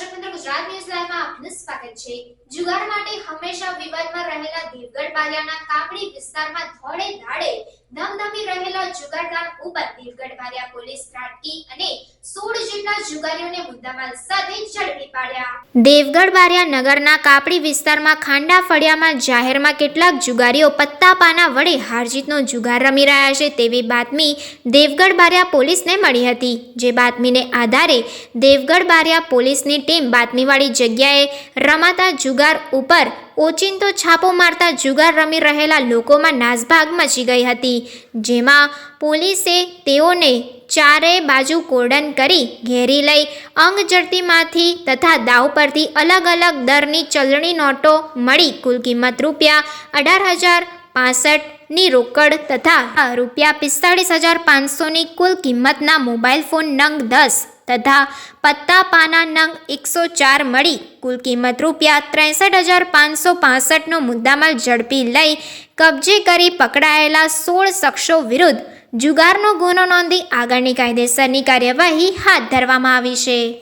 દર્શક ગુજરાત ન્યૂઝ લાઈવમાં આપનું સ્વાગત છે. જુગાર માટે હંમેશા વિવાદમાં રહેલા દેવગઢ બારિયાના કાપડી વિસ્તારમાં ધોળે ધાડે ધમધમી રહેલા જુગારદાર ઉપર દેવગઢ બારિયા પોલીસ ત્રાટકી અને સોળ જેટલા જુગારીઓને મુદ્દામાલ સાથે ઝડપી પાડ્યા. દેવગઢ બારિયા નગરના કાપડી વિસ્તારમાં ખાંડા ફળિયામાં જાહેરમાં કેટલાક જુગારીઓ પત્તા પાના વડે હારજીતનો જુગાર રમી રહ્યા છે તેવી બાતમી દેવગઢ બારિયા પોલીસને મળી હતી. જે બાતમીને આધારે દેવગઢ બારિયા પોલીસની ટીમ બાતમીવાળી જગ્યાએ રમાતા જુગાર ઉપર ઓચિંતો છાપો મારતા જુગાર રમી રહેલા લોકોમાં નાસભાગ મચી ગઈ હતી, જેમાં પોલીસે તેઓને ચારે બાજુ કોર્ડન કરી ઘેરી લઈ અંગ જડતીમાંથી તથા દાવ પરથી અલગ અલગ દરની ચલણી નોટો મળી કુલ કિંમત રૂપિયા અઢાર હજાર પાસઠની રોકડ તથા રૂપિયા પિસ્તાળીસ હજાર પાંચસોની કુલ કિંમતના મોબાઈલ ફોન નંગ દસ તથા પત્તા પાના નંગ એકસો ચાર મળી. કુલ કિંમત રૂપિયા ત્રેસઠ હજાર પાંચસો પાસઠનો મુદ્દામાલ ઝડપી લઈ કબજે કરી પકડાયેલા સોળ શખ્સો વિરુદ્ધ જુગારનો ગુનો નોંધી આગળની કાયદેસરની કાર્યવાહી હાથ ધરવામાં આવી છે.